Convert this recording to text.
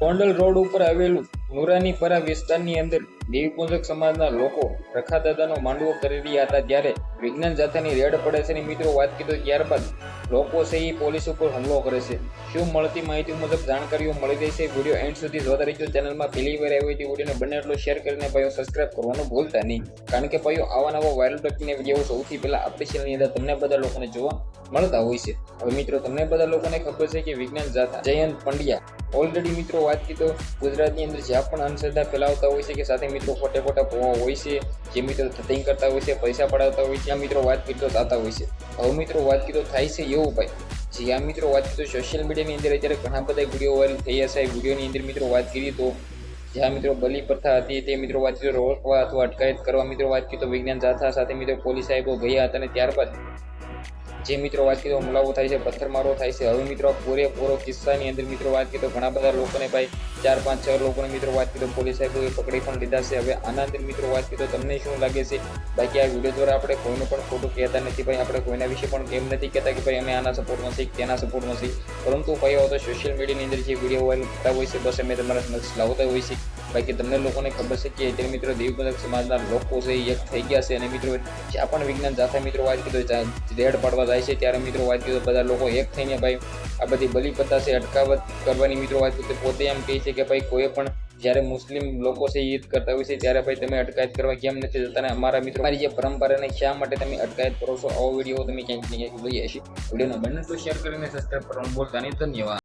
Gondal road ઉપર આવેલું નુરાનીપરા વિસ્તારની અંદર દેવીપૂજક સમાજના લોકો રખાદાદાનો માંડવો કરી રહ્યા હતા. ત્યારે વિજ્ઞાન જાથાની રેડ પડે છે મિત્રો વાત કીધો ત્યારબાદ લોકો છે એ પોલીસ ઉપર હુમલો કરે છે. શું મળતી માહિતી મુજબ જાણકારીઓ મળી રહી છે? વીડિયો એન્ડ સુધી જોતા રહેજો. ચેનલમાં પહેલી વાર આવી હતી વિડીયોને બને એટલો શેર કરીને ભાઈઓ સબસ્ક્રાઇબ કરવાનું ભૂલતા નહીં. કારણ કે ભાઈઓ આવા નવા વાયરલ ટકીને વીડિયો સૌથી પહેલાં આપણી ચેનલની અંદર તમને બધા લોકોને જોવા મળતા હોય છે. હવે મિત્રો, તમને બધા લોકોને ખબર છે કે વિજ્ઞાન જાથા જયંત પંડ્યા ઓલરેડી મિત્રો વાત કીધો, ગુજરાતની અંદર જ્યાં પણ અંધશ્રદ્ધા ફેલાવતા હોય છે કે સાથે મિત્રો ખોટે ખોટા ભોવા હોય છે, જે મિત્રો થતિંગ કરતા હોય છે, પૈસા પડાવતા હોય છે, ત્યાં મિત્રો વાત કીધો થતા હોય છે. હવે મિત્રો વાત કીધો, થાય છે એવું ભાઈ જે આ મિત્રો વાત કીધો સોશિયલ મીડિયાની અંદર અત્યારે ઘણા બધા વીડિયો વાયરલ થયા છે. વિડીયોની અંદર મિત્રો વાત કરી તો, જ્યાં મિત્રો બલી પ્રથા હતી, તે મિત્રો વાત કીધો, રોકવા અથવા અટકાયત કરવા મિત્રો વાત કીધો, વિજ્ઞાન જાથા સાથે મિત્રો પોલીસ સાહેબો ગયા હતા અને ત્યારબાદ જે મિત્રો વાત કીધો હુમલાઓ થાય છે, પથ્થરમારો થાય છે. હવે મિત્રો પૂરેપૂરો કિસ્સાની અંદર મિત્રો વાત કીધો ઘણા બધા લોકોને ભાઈ ચાર, પાંચ, છ લોકોને મિત્રો વાત કીધો પોલીસ સાહેબોએ પકડી પણ લીધા છે. હવે આના અંદર મિત્રો વાત કરીએ તો તમને શું લાગે છે? બાકી આ વીડિયો દ્વારા આપણે કોઈનું પણ ખોટું કહેતા નથી ભાઈ. આપણે કોઈના વિશે પણ એમ નથી કહેતા કે ભાઈ અમે આના સપોર્ટમાં છીએ તેના સપોર્ટમાં છીએ. પરંતુ ભાઈ તો સોશિયલ મીડિયાની અંદર જે વીડિયો વાયરલ થતા હોય છે, બસ અમે તમારા સમક્ષ લાવતા હોય છે. બાકી તમને લોકોને ખબર છે કે અત્યારે મિત્રો દેવબંધક સમાજના લોકો છે એક થઈ ગયા છે. અને મિત્રો જ્યાં પણ વિજ્ઞાન જાથા મિત્રો વાત કીધો રેડ પાડવા જાય છે, ત્યારે મિત્રો વાત કીધો, બધા લોકો એક થઈને ભાઈ આ બધી બલી પત્તા છે, અટકાવત કરવાની મિત્રો વાત કીધું. પોતે એમ કહે છે કે ભાઈ કોઈ પણ જ્યારે મુસ્લિમ લોકો છે ઈદ કરતા હોય છે, ત્યારે ભાઈ તમે અટકાયત કરવા કેમ નથી જતા? અને અમારા મિત્રો મારી જે પરંપરાને શા માટે તમે અટકાયત કરો છો? આવો વીડિયો તમે ક્યાંક ને ક્યાંક લઈ હશે વિડીયોને બંને તો શેર કરીને સબસ્ક્રાઈબ કરવાનું બોલતા નહીં, ધન્યવાદ.